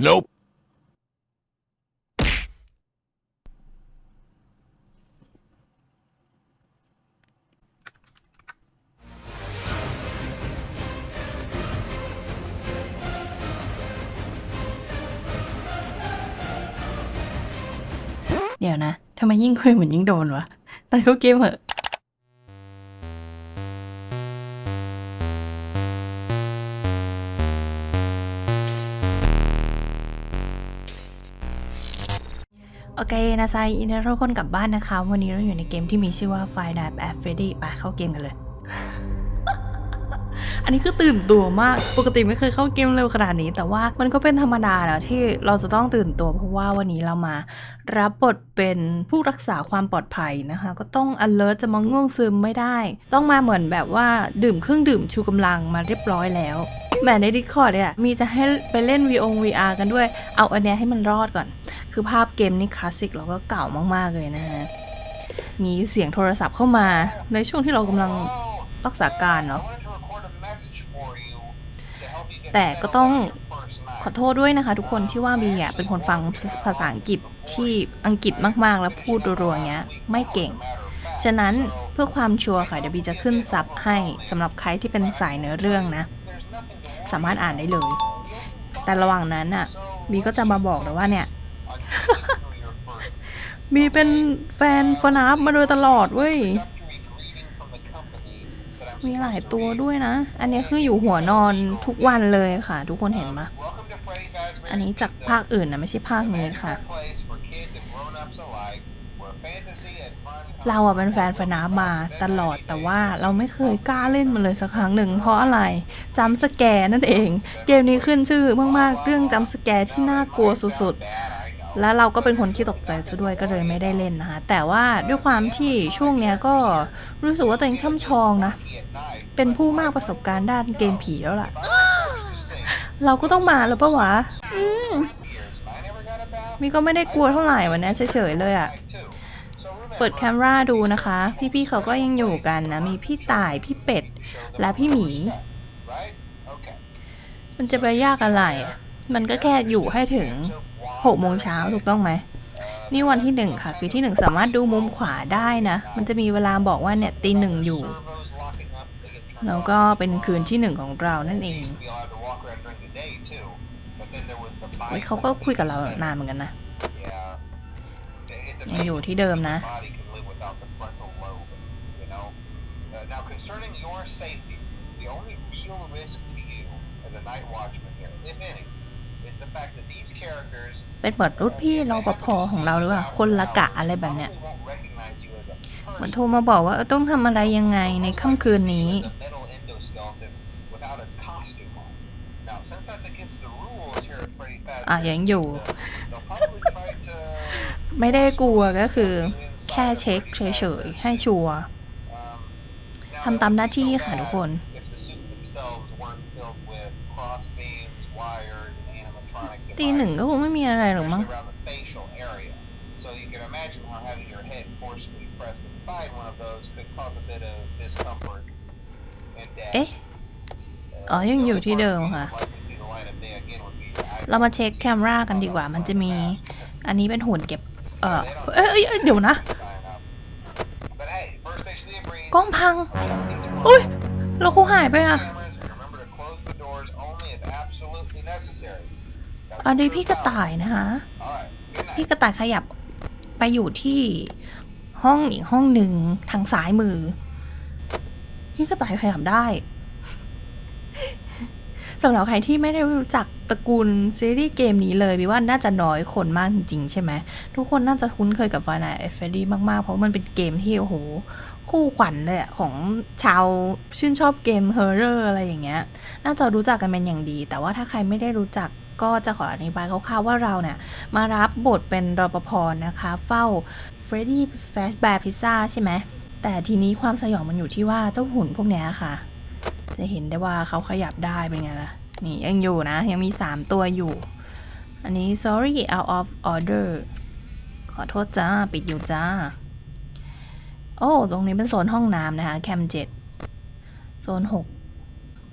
Nope. เดี๋ยวนะ ทำไมยิ่งคุยเหมือนยิ่งโดนวะแต่เขาเกมเหอะ โอเคนะไซอินเทอร์คนกลับบ้านนะคะ วันนี้เราอยู่ในเกมที่มีชื่อว่า Five Nights at Freddy ไปเข้าเกมกันเลย อันนี้คือตื่นตัวมาก ปกติไม่เคยเข้าเกมเร็วขนาดนี้ แต่ว่ามันก็เป็นธรรมดานะที่เราจะต้องตื่นตัว เพราะว่าวันนี้เรามา รับบทเป็นผู้รักษาความปลอดภัยนะคะ ก็ต้อง alert จะมาง่วงซึมไม่ได้ ต้องมาเหมือนแบบว่าดื่มเครื่องดื่มชูกำลังมาเรียบร้อยแล้วแหมใน Discord เนี่ยมีจะให้ไปเล่น VO VR กันด้วย เอาอันเนี้ยให้มันรอดก่อน คือภาพเกมนี่คลาสสิกแล้วก็เก่ามากๆเลยนะฮะมีเสียงโทรศัพท์เข้ามาในช่วงที่เรากำลังรักษาการเนาะ แต่ก็ต้องขอโทษด้วยนะคะทุกคนที่ว่าบีอะเป็นคนฟังภาษาอังกฤษที่อังกฤษมากๆ แล้วพูดรัวๆอย่างเงี้ยไม่เก่ง ฉะนั้นเพื่อความชัวร์ค่ะเดี๋ยวบีจะขึ้นซับให้สำหรับใครที่เป็นสายเนื้อเรื่องนะ สามารถอ่านได้เลย แต่ระหว่างนั้นอะบีก็จะมาบอกเลยว่าเนี่ยบีเป็นแฟนฟนาฟมาโดยตลอดเว้ย มีหลายตัวด้วยนะ อันนี้คืออยู่หัวนอนทุกวันเลยค่ะ ทุกคนเห็นไหมอันนี้จากภาคอื่นนะไม่ใช่ภาคนี้ค่ะ เราอะเป็นแฟนฟนาฟมาตลอดแต่ว่าเราไม่เคยกล้าเล่นมันเลยสักครั้งหนึ่ง เพราะอะไรจำสแกร์นั่นเอง เกมนี้ขึ้นชื่อมากๆเรื่องจำสแกที่น่ากลัวสุดๆ แล้วเราก็เป็นคนที่ตกใจซะด้วยก็เลยไม่ได้เล่นนะคะแต่ว่าด้วยความที่ช่วงเนี้ยก็รู้สึกว่าตัวเองช่ำชองนะ เป็นผู้มากประสบการณ์ด้านเกมผีแล้วล่ะ เราก็ต้องมาแล้วปะวะมีก็ไม่ได้กลัวเท่าไหร่วันนี้เฉยๆเลยอะเปิดแคมราดูนะคะ พี่ๆเขาก็ยังอยู่กันนะ มีพี่ต่ายพี่เป็ด และพี่หมี มันจะไปยากอะไร มันก็แค่อยู่ให้ถึง หกโมงเช้าถูกต้องไหม นี่วันที่หนึ่งค่ะคือที่หนึ่งสามารถดูมุมขวาได้นะ มันจะมีเวลาบอกว่าเนี่ยตีหนึ่งอยู่ แล้วก็เป็นคืนที่หนึ่งของเรานั่นเองเฮ้ยเขาก็คุยกับเรานานเหมือนกันนะยังอยู่ที่เดิมนะ Now, concerning your safety, the only real risk to you as a night watchman here, if any, เป็นเหมือนรุ่นพี่รปภของเราหรือเปล่า คนละกะอะไรแบบเนี้ย probably won't recognize you as a เหมือน person. โทรมาบอกว่าเออต้องทำอะไรยังไงในค่ำคืนนี้ The metal endoskeleton without its costume on. Now, since that's against the rules here at Freddy Fazbear อะยังอยู่ they'll probably try to ไม่ได้กลัวก็คือ แค่เช็คเฉยๆ ให้ชัวร์ um, ทำตามหน้าที่ค่ะทุกคน ตีหนึ่ง devices, ก็คงไม่มีอะไรหรอกมั้ง especially around the facial area. So you can imagine how having your head forcibly pressed inside one of those could cause a bit of discomfort and death. เอ๊ะ อ๋อ ยังอยู่ที่เดิมค่ะ Likely see the light of day again would be the เรามาเช็คแคมรากันดีกว่า มันจะมี อันนี้เป็นหุ่นเก็บ เออเอ้ยเอ้ยเอ้ยเดี๋ยวนะ sign up. But hey, first station of the breeze. กล้องพัง อุ้ย เราเขาหายไปอะ Cameras, and remember to close the doors only if absolutely necessary. อันนี้พี่กระต่ายนะคะพี่กระต่ายขยับไปอยู่ที่ห้องอีกห้องหนึ่งทางซ้ายมือ พี่กระต่ายขยับได้สำหรับใครที่ไม่ได้รู้จักตระกูลซีรีส์เกมนี้เลยพี่ว่าน่าจะน้อยคนมากจริงๆ ใช่ไหม ทุกคนน่าจะคุ้นเคยกับฟานาเอฟเฟดีมากๆ เพราะมันเป็นเกมที่โอ้โหคู่ขวัญเลยอะของชาวชื่นชอบเกมเฮอร์เรอร์อะไรอย่างเงี้ย น่าจะรู้จักกันเป็นอย่างดี แต่ว่าถ้าใครไม่ได้รู้จัก ก็จะขออธิบายคร่าวๆว่าเราเนี่ยมารับบทเป็นรปภนะคะ เฝ้าเฟรดดี้แฟชแบร์พิซซ่าใช่ไหมแต่ทีนี้ความสยองมันอยู่ที่ว่าเจ้าหุ่นพวกนี้ค่ะ จะเห็นได้ว่าเขาขยับได้เป็นไงล่ะ นี่ยังอยู่นะ ยังมี 3 ตัวอยู่ อันนี้ sorry out of order ขอโทษจ้า ปิดอยู่จ้า โอ้ ตรงนี้เป็นโซนห้องน้ำนะคะ แคมเจ็ดโซน 6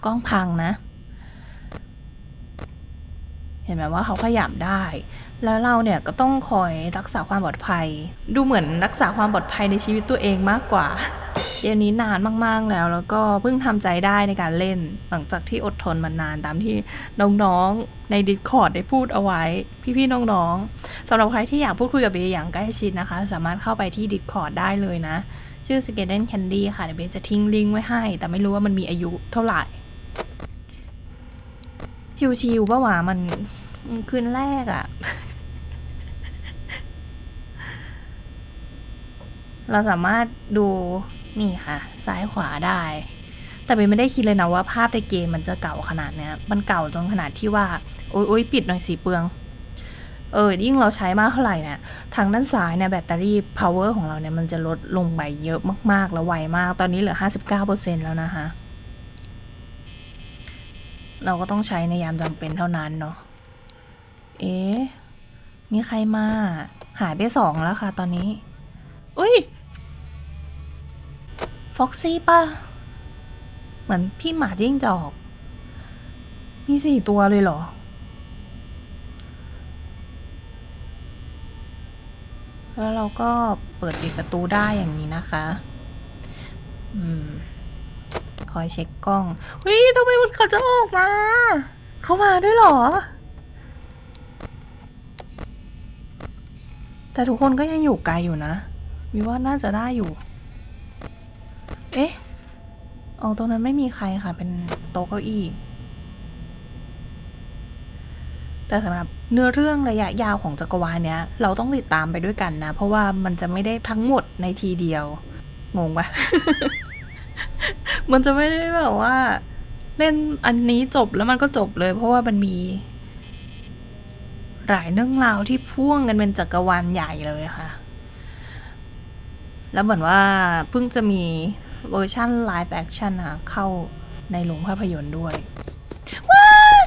กล้องพังนะ เห็นไหมว่าเขาขยับได้ แล้วเราเนี่ยก็ต้องคอยรักษาความปลอดภัย ดูเหมือนรักษาความปลอดภัยในชีวิตตัวเองมากกว่าเกมนี้นานมากๆแล้ว แล้วก็เพิ่งทำใจได้ในการเล่น หลังจากที่อดทนมานานตามที่น้องๆใน Discord ได้พูดเอาไว้ พี่ๆน้องๆสำหรับใครที่อยากพูดคุยกับเบย์อย่างใกล้ชิดนะคะ สามารถเข้าไปที่ Discord ได้เลยนะ ชื่อ s k e l e t o n Candy ค่ะเดี๋ยวเบย์จะทิ้งลิงก์ไว้ให้ แต่ไม่รู้ว่ามันมีอายุเท่าไหร่ ชิวๆปะวะมันมันคืนแรกอะเราสามารถดูนี่ค่ะ ซ้ายขวาได้ แต่เบนไม่ได้คิดเลยนะว่าภาพในเกมมันจะเก่าขนาดเนี้ย มันเก่าจนขนาดที่ว่า โอ๊ยโอ๊ยปิดหน่อยสีเปลือง เออ ยิ่งเราใช้มากเท่าไหร่เนี่ย ทางด้านซ้ายเนี่ยแบตเตอรี่ power ของเราเนี่ยมันจะลดลงไปเยอะมากๆ แล้วไวมาก ตอนนี้เหลือ 59%แล้วนะคะ เราก็ต้องใช้ในยามจำเป็นเท่านั้นเนาะ เอ๊ะ มีใครมา หายไปสองแล้วค่ะตอนนี้ อุ้ย ฟ็อกซี่ป่ะ เหมือนพี่หมาจิ้งจอก มีสี่ตัวเลยเหรอ แล้วเราก็เปิดปิดประตูได้อย่างนี้นะคะ อืม อยเช็คกล้องเฮ้ยทำไมมันเขาจะออกมา เขามาด้วยหรอ แต่ทุกคนก็ยังอยู่ไกลอยู่นะ วิว่าน่าจะได้อยู่ เอ๊ะเอาตรงนั้นไม่มีใครค่ะ เป็นโต๊ะเก้าอี้แต่สำหรับเนื้อเรื่องระยะยาวของจักรวาลเนี้ย เราต้องติดตามไปด้วยกันนะ เพราะว่ามันจะไม่ได้ทั้งหมดในทีเดียว งงปะ มันจะไม่ได้แบบว่า เล่นอันนี้จบแล้วมันก็จบเลย เพราะว่ามันมี หลายเรื่องราวที่พ่วงกันเป็นจักรวาลใหญ่เลยค่ะ แล้วเหมือนว่าเพิ่งจะมีเวอร์ชั่นไลฟ์แอคชั่นค่ะเข้าในโรงภาพยนตร์ด้วยว้าย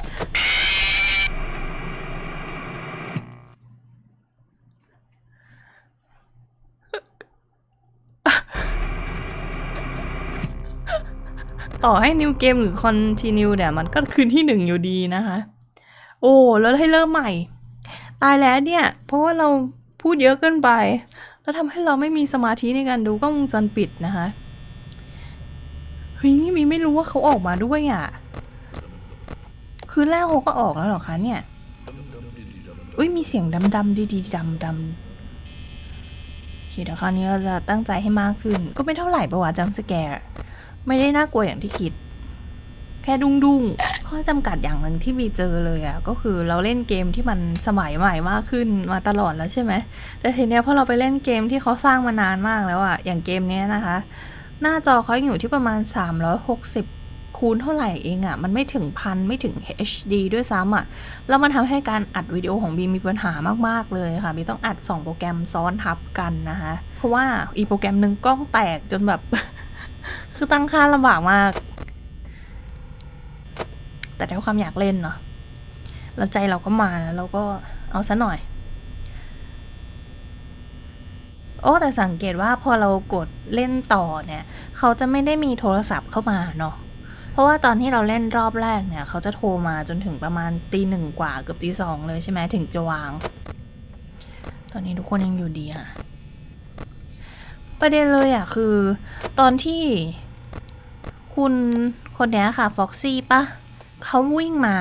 ต่อให้นิวเกมหรือคอนติเนียเนี่ยมันก็คืนที่หนึ่งอยู่ดีนะคะ โอ้แล้วให้เริ่มใหม่ ตายแล้วเนี่ย เพราะว่าเราพูดเยอะเกินไป แล้วทำให้เราไม่มีสมาธิในการดูกล้องวงจรปิดนะคะเฮ้ยมีไม่รู้ว่าเขาออกมาด้วยอะ คืนแรกเขาก็ออกแล้วหรอคะเนี่ยอุ้ยมีเสียงดำดำดีดีๆดำดำโอเคเดี๋ยวคราวนี้เราจะตั้งใจให้มากขึ้น ก็ไม่เท่าไหร่ประวัติจำสแกร์ ไม่ได้น่ากลัวอย่างที่คิด แค่ดุ้งดุงๆข้อจำกัดอย่างหนึ่งที่มีเจอเลยอะ่ะก็คือเราเล่นเกมที่มันสมัยใหม่มากขึ้นมาตลอดแล้วใช่ไหมแต่ทีเนี้ยพอเราไปเล่นเกมที่เขาสร้างมานานมากแล้วอะ่ะอย่างเกมเนี้ยนะคะ หน้าจอเขาอยู่ที่ประมาณ 360คูณเท่าไหร่เองอะ่ะ มันไม่ถึงพันไม่ถึง HD ด้วยซ้ำอะ่ะ แล้วมันทำให้การอัดวิดีโอของบีมีปัญหามาก ๆ เลยค่ะบีต้องอัด 2 โปรแกรมซ้อนทับกันนะคะ เพราะว่าอีโปรแกรมหนึ่งกล้องแตกจนแบบ คือตั้งค่าลำบากมาก แต่ด้วยความอยากเล่นเนาะแล้วใจเราก็มาแล้วเราก็เอาซะหน่อย โอ้แต่สังเกตว่าพอเรากดเล่นต่อเนี่ย เขาจะไม่ได้มีโทรศัพท์เข้ามาเนาะเพราะว่าตอนที่เราเล่นรอบแรกเนี่ย เขาจะโทรมาจนถึงประมาณตีหนึ่งกว่าเกือบตีสองเลยใช่ไหมถึงจะวาง ตอนนี้ทุกคนยังอยู่ดีอะประเด็นเลยอะคือ ตอนที่ คุณคนเนี้ยค่ะฟ็อกซี่ปะเขาวิ่งมา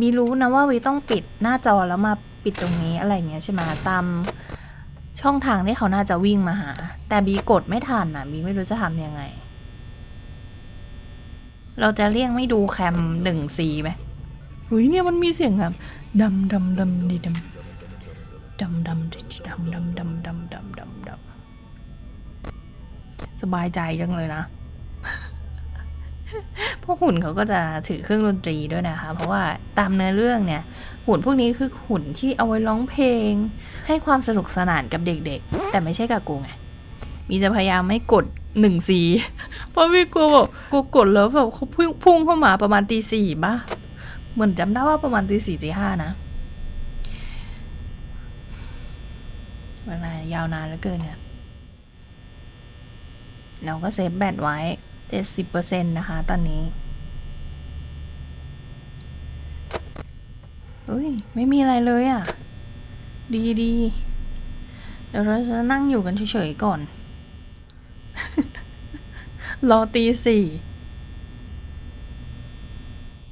มีรู้นะว่าวีต้องปิดหน้าจอแล้วมาปิดตรงนี้อะไรเงี้ยใช่ไหมตามช่องทางที่เขาน่าจะวิ่งมาหา แต่บีกดไม่ทันอะบีไม่รู้จะทำยังไง เราจะเลี่ยงไม่ดูแคมหนึ่งซีไหมหุยเนี่ยมันมีเสียงแบบดำดำดำดีดำดำดำดิดำดำดำดำดำดำดำสบายใจจังเลยนะ พวกหุ่นเขาก็จะถือเครื่องดนตรีด้วยนะคะ เพราะว่าตามเนื้อเรื่องเนี่ย หุ่นพวกนี้คือหุ่นที่เอาไว้ร้องเพลง ให้ความสนุกสนานกับเด็กๆ แต่ไม่ใช่กับกูไง มีจะพยายามไม่กดหนึ่งสีเพราะมีกลัวแบบกูกดแล้วแบบเขาพุ่งพุ่งเข้ามาประมาณตีสี่ป่ะ เหมือนจำได้ว่าประมาณตีสี่ตีห้านะเวลายาวนานเหลือเกินเนี่ย เราก็เซฟแบตไว้ เจ็ดสิบเปอร์เซ็นต์นะคะตอนนี้เออ้ย ไม่มีอะไรเลยอะ ดีดีเดี๋ยวเราจะนั่งอยู่กันเฉยๆก่อน รอตีสี่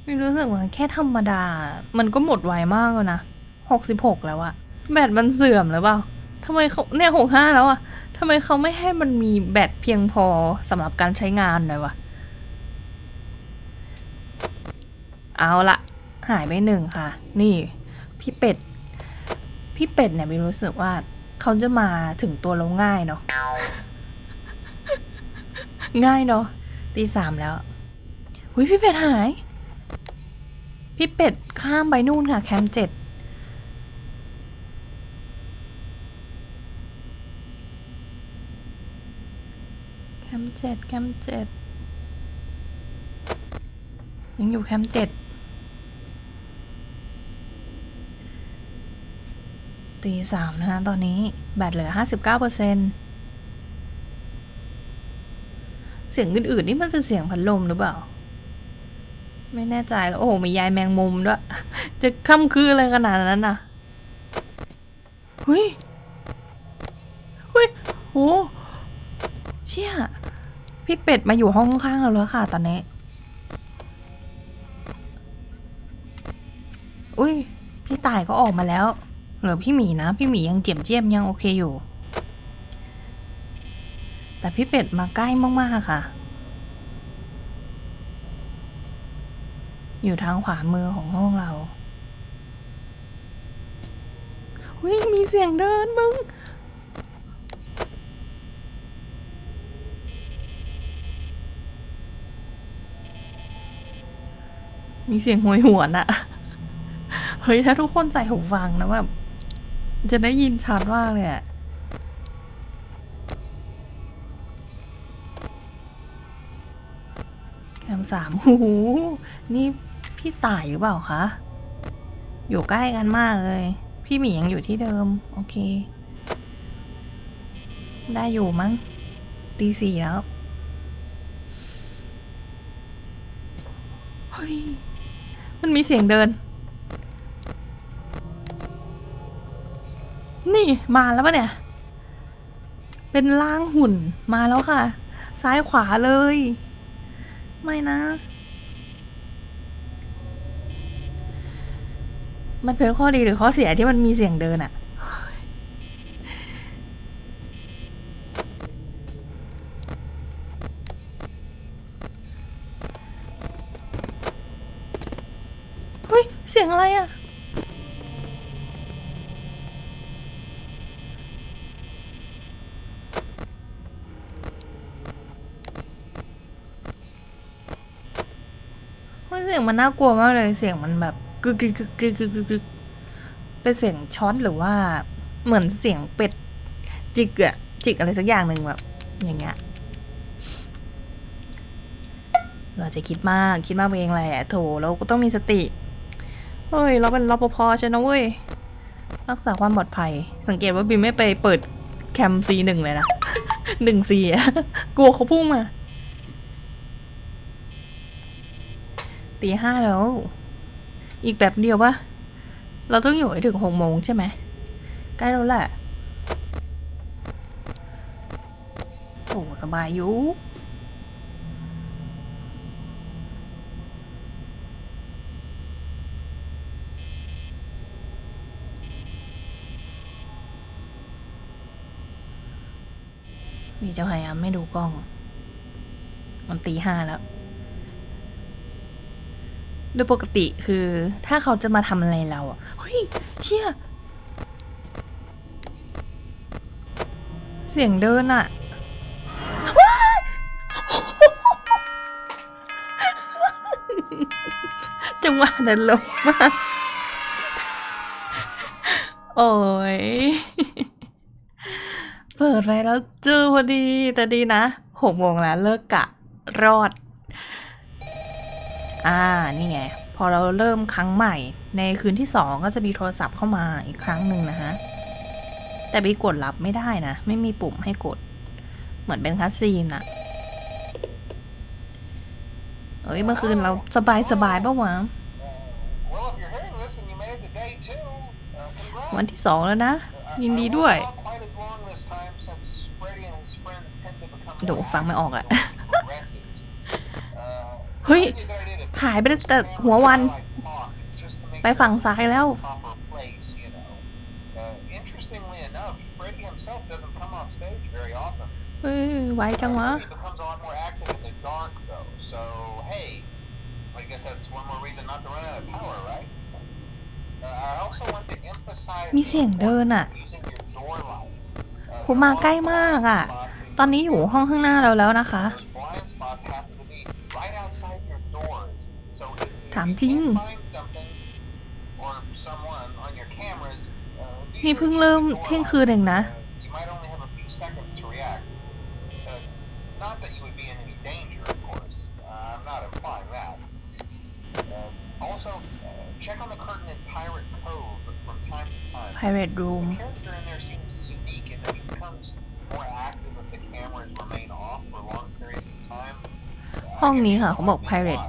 ไม่รู้สึกว่าแค่ธรรมดา มันก็หมดไวมากเลยนะหกสิบหกแล้วอะแบตมันเสื่อมหรือเปล่าทำไมเขาเนี่ยหกห้าแล้วอะำไมเขาไม่ให้มันมีแบตเพียงพอสำหรับการใช้งานเลยวะ เอาละหายไปหนึ่งค่ะ นี่พี่เป็ด พี่เป็ดเนี่ยไม่รู้สึกว่าเขาจะมาถึงตัวเราง่ายเนาะ ง่ายเนาะตีสามแล้วหุยพี่เป็ดหาย พี่เป็ดข้ามไปนู่นค่ะ แคมป์เจ็ด แคม ป์เจ็ดแคมป์เจ็ดยังอยู่แคมป์เจ็ดตีสามนะคะตอนนี้แบตเหลือห้าสิบเก้าเปอร์เซ็นเสียงอื่นๆนี่มันเป็นเสียงพัดลมหรือเปล่า ไม่แน่ใจแล้ว โอ้โหมียายแมงมุมด้วย จะค่ำคืออะไรขนาดนั้นน่ะเฮ้ยเฮ้ยโหเชี่ย พี่เป็ดมาอยู่ห้องข้างเราแล้วค่ะตอนนี้ อุ้ย พี่ตายก็ออกมาแล้ว เหลือพี่หมีนะ พี่หมียังเจียมเจียมยังโอเคอยู่ แต่พี่เป็ดมาใกล้มากๆค่ะ อยู่ทางขวามือของห้องเราอุ้ยมีเสียงเดินมึง มีเสียงหวยหวนอะเฮ้ยถ้าทุกคนใส่หูฟังนะแบบจะได้ยินชัดมากเลยอะแคมสามหูนี่พี่ต่ายหรือเปล่าคะ อยู่ใกล้กันมากเลย พี่หมียังอยู่ที่เดิม โอเค ได้อยู่มั้งตีสี่แล้ว เฮ้ย มันมีเสียงเดิน นี่มาแล้วปะเนี่ย เป็นร่างหุ่นมาแล้วค่ะ ซ้ายขวาเลย ไม่นะ มันเป็นข้อดีหรือข้อเสียที่มันมีเสียงเดินอะเฮ้ย เสียง อะไรอะเฮ้สียงมันน่ากลัวมากเลยเสียงมันแบบกึกกึกกึกกึกกึกกึกกึกเป็นเสียงช็อตหรือว่าเหมือนเสียงเป็ดจิกอะจิกอะไรสักอย่างหนึ่งแบบอย่างเงี้ยเราจะคิดมากคิดมากไปเองแหละโถเราก็ต้องมีสติ เฮ้ย เราเป็นรปภใช่นะเว้ย รักษาความปลอดภัย สังเกตว่าบิมไม่ไปเปิดแคมซีหนึ่งเลยนะหนึ่งซีอะกลัวเขาพุ่งมาตีห้าแล้ว อีกแบบเดียวปะเราต้องอยู่ให้ถึงหกโมงใช่ไหมใกล้แล้วแหละโอ้สบายอยู่ มีจะพยายามไม่ดูกล้อง มันตีห้าแล้ว โดยปกติคือถ้าเขาจะมาทำอะไรเราอะ เฮ้ย เชี่ย เสียงเดินอะ จังหวะนั้นลงมาก โอ้ย ปิดไว้แล้วเจอพอดี แต่ดีนะหกโมงแล้วเลิกกะรอด อ่า นี่ไง พอเราเริ่มครั้งใหม่ ในคืนที่สองก็จะมีโทรศัพท์เข้ามาอีกครั้งหนึ่งนะฮะ แต่ไปกดรับไม่ได้นะ ไม่มีปุ่มให้กด เหมือนเป็นคัสซีนอะเอ้ย เมื่อคืนเราสบายสบายปะวะวันที่สองแล้วนะ ยินดีด้วย tend to become โด more ฟังไม่ออกอะ active and progressive. Uh, เฮ้ย maybe a good idea to หายไปตั้งแต่หัววัน talk just to make ไปฝั่งซ้ายแล้ว proper place, you know. Uh, interestingly enough, Freddy himself doesn't come off stage very often. เฮ้ยไวจังวะ He becomes a lot more active in the dark, though. So, hey, I guess that's one more reason not to run out of power, right? Uh, I also want to emphasize มีเสียงเดินอะ using your door lights. Uh, ผมมาใกล้มากอะ ตอนนี้อยู่ห้องข้างหน้าเราแล้วนะคะ ถามจริง นี่เพิ่งเริ่มเที่ยงคืนเองนะ Pirate Room ห้องนี้ค่ะเขาบอก Pirate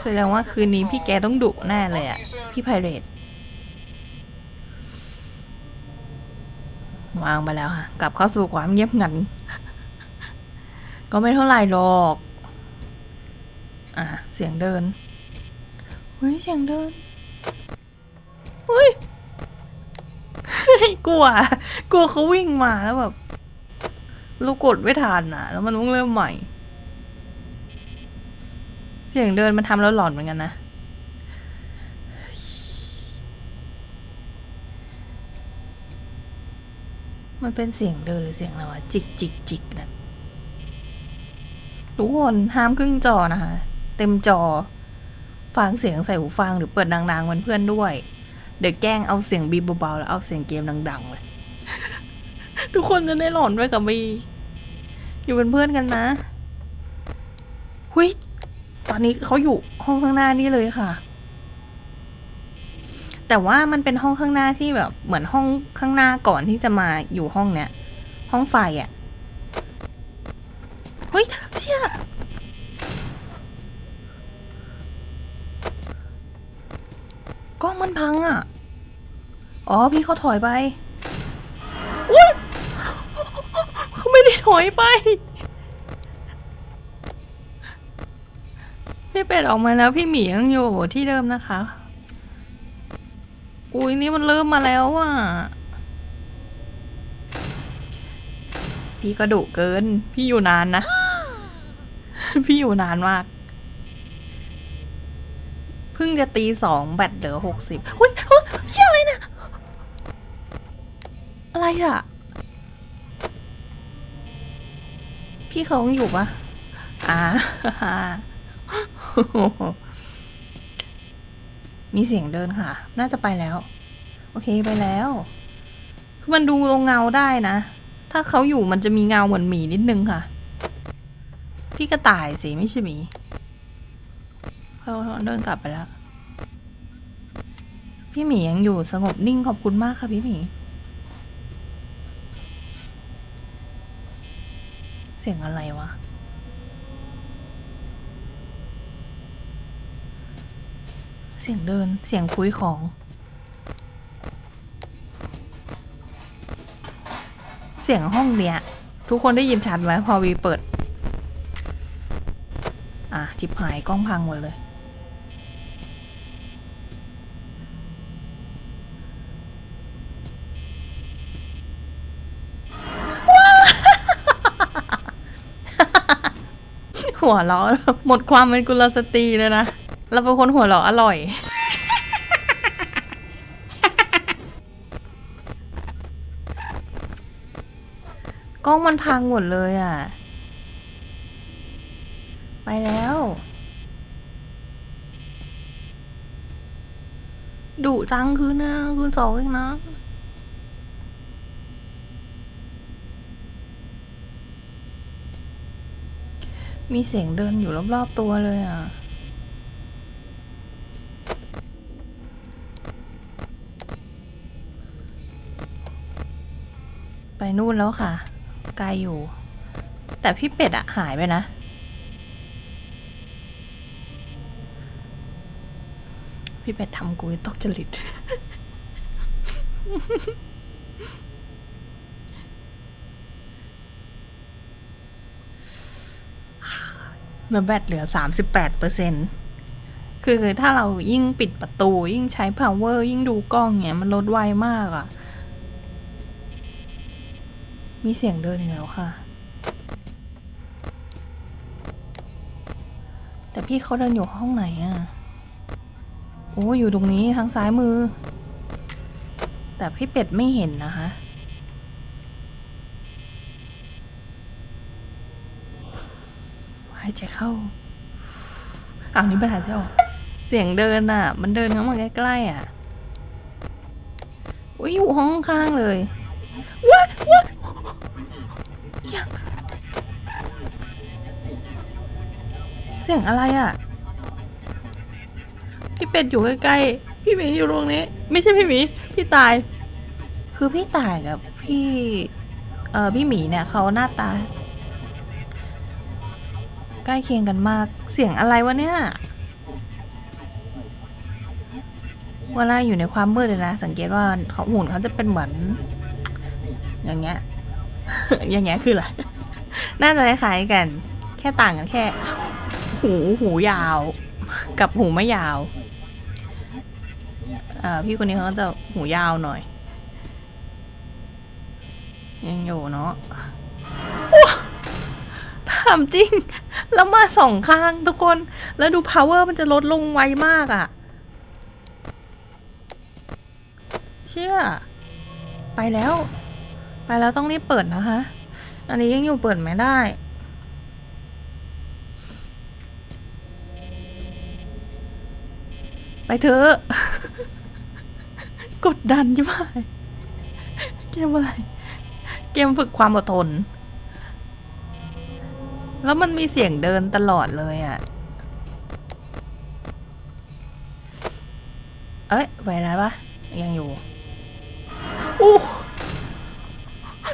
แสดงว่าคืนนี้พี่แกต้องดุแน่เลยอะพี่ไพเรตวางไปแล้วค่ะ กลับเข้าสู่ความเงียบงัน ก็ไม่เท่าไหร่หรอก อะ เสียงเดินเฮ้ยเสียงเดินเฮ้ยกลัว กลัวเขาวิ่งมาแล้วแบบ เรากดไม่ทันอะ แล้วมันต้องเริ่มใหม่ เสียงเดินมันทำแล้วหลอนเหมือนกันนะ มันเป็นเสียงเดินหรือเสียงอะไรวะ จิกจิกจิกนั่นทุกคนห้ามครึ่งจอนะคะ เต็มจอ ฟังเสียงใส่หูฟังหรือเปิดดังๆมันเพื่อนด้วย เดี๋ยวแกล้งเอาเสียงบีบเบาๆแล้วเอาเสียงเกมดังๆเลย ทุกคนจะได้หลอนไปกับบี อยู่เป็นเพื่อนกันนะหุยตอนนี้เขาอยู่ห้องข้างหน้านี่เลยค่ะ แต่ว่ามันเป็นห้องข้างหน้าที่แบบเหมือนห้องข้างหน้าก่อนที่จะมาอยู่ห้องเนี้ย ห้องไฟอะ่ะเฮ้ยเชี่ยกล้องมันพังอะ่ะ อ๋อพี่เขาถอยไป ถอยไปพี่เป็ดออกมาแล้วพี่หมียังอยู่ที่เดิมนะคะ อุ้ยนี่มันเริ่มมาแล้วอะ พี่ก็ดุเกิน พี่อยู่นานนะ พี่อยู่นานมาก เพิ่งจะตีสองแบตเหลือหกสิบอุ้ยเฮ้ยเชี่ยอะไรเนี่ยอะไรอะ พี่เขายังอยู่ปะอ่ามีเสียงเดินค่ะ น่าจะไปแล้ว โอเคไปแล้ว คือมันดูตรงเงาได้นะ ถ้าเขาอยู่มันจะมีเงาเหมือนหมีนิดนึงค่ะ พี่กระต่ายสิไม่ใช่หมีเขาเดินกลับไปแล้ว พี่หมียังอยู่สงบนิ่งขอบคุณมากค่ะพี่หมี สียงอะไรวะ เสียงเดิน เสียงคุยของ เสียงห้องเนี้ย ทุกคนได้ยินชัดไหมพอวีเปิด อะจิบหายกล้องพังหมดเลย หัวเราะหมดความเป็นกุลสตรีเลยนะ เราเป็นคนหัวเราะอร่อย กล้องมันพังหมดเลยอะ ไปแล้วดุจังคืนนะคืนสองเองนะ มีเสียงเดินอยู่รอบๆตัวเลยอะ ไปนู่นแล้วค่ะ ไกลอยู่ แต่พี่เป็ดอะหายไปนะ พี่เป็ดทำกูตกจริต เนื้อแบตเหลือสามสิบแปดเปอร์เซ็นคือถ้าเรายิ่งปิดประตู ยิ่งใช้ power ยิ่งดูกล้องเงี้ยมันลดไวมากอะ่ะ มีเสียงเดินอีกแล้วค่ะ แต่พี่เขาเดินอยู่ห้องไหนอะ่ะ โอ้อยู่ตรงนี้ทางซ้ายมือ แต่พี่เป็ดไม่เห็นนะคะ หายใจเข้าอ้าวนี่ปัญหาจะออกเสียงเดินอะ มันเดินเข้ามาใกล้ๆอะอุ้ยอยู่ห้องข้างเลยว้าว้ายังเสียงอะไรอะ พี่เป็ดอยู่ใกล้ๆ พี่หมีอยู่ตรงนี้ ไม่ใช่พี่หมี พี่ตาย คือพี่ตายกับพี่ เออพี่หมีเนี่ยเขาหน้าตา ใกล้เคียงกันมาก เสียงอะไรวะเนี่ย เวลาอยู่ในความมืดเลยนะ สังเกตว่าเขาหุ่นเขาจะเป็นเหมือน อย่างเงี้ย อย่างเงี้ยคืออะไร น่าจะคล้ายกัน แค่ต่างกันแค่ หูหูยาว กับหูไม่ยาวอ่าพี่คนนี้เขาจะหูยาวหน่อย ยังอยู่เนาะ ถามจริง แล้วมาสองข้างทุกคน แล้วดู power มันจะลดลงไวมากอะ่ะ เชื่อ ไปแล้ว ไปแล้วต้องรีบเปิดนะคะ อันนี้ยังอยู่เปิดไม่ได้ไปเถอะ กดดันใช่ไหมเกมอะไร เกมฝึกความอดทน แล้วมันมีเสียงเดินตลอดเลยอะ่ะ เอ้ยไปได้วปะยังอยู่ อู้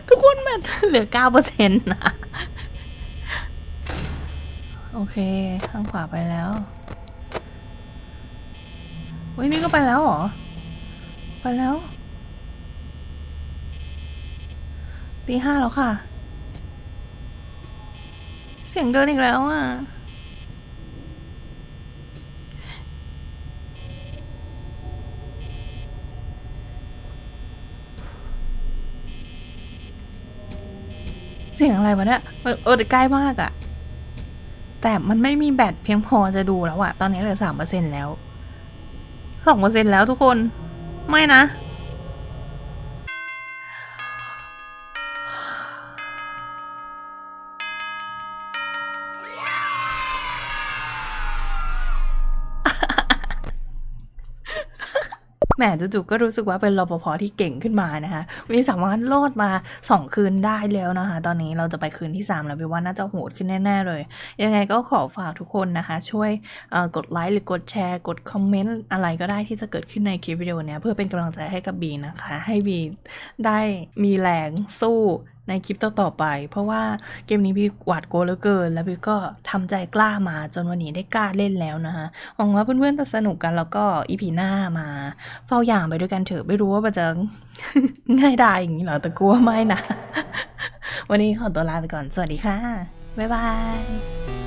ทุกคนแมทเหลือเก้าเปอร์เซ็นต์นะโอเค ข้างขวาไปแล้วเฮ้ยนี่ก็ไปแล้วเหรอ ไปแล้วตีห้าแล้วค่ะ เสียงเดินอีกแล้วอะ เสียงอะไรวะเนี่ยเออเออใกล้มากอะแต่มันไม่มีแบตเพียงพอจะดูแล้วอะตอนนี้เหลือสามเปอร์เซ็นแล้วสองเปอร์เซ็นแล้วทุกคน ไม่นะ แหมจู่ๆก็รู้สึกว่าเป็นรปภที่เก่งขึ้นมานะคะวันนี้สามารถรอดมาสองคืนได้แล้วนะคะ ตอนนี้เราจะไปคืนที่ 3 แล้วพี่ว่าน่าจะโหดขึ้นแน่ๆเลย ยังไงก็ขอฝากทุกคนนะคะ ช่วยกดไลค์หรือกดแชร์ กดคอมเมนต์อะไรก็ได้ที่จะเกิดขึ้นในคลิปวิดีโอนี้เพื่อเป็นกำลังใจให้กับบีนะคะ ให้บีได้มีแรงสู้ในคลิปต่อๆไป เพราะว่าเกมนี้พี่หวาดกลัวเหลือเกิน แล้วพี่ก็ทำใจกล้ามาจนวันนี้ได้กล้าเล่นแล้วนะคะหวังว่าเพื่อนๆจะสนุกกันแล้วก็อีพีหน้ามา เฝ้าอย่างไปด้วยกันเถอะไม่รู้ว่ามันจะง่ายดายอย่างนี้หรอแต่กลัวไม่นะ วันนี้ขอตัวลาไปก่อนสวัสดีค่ะบ๊ายบาย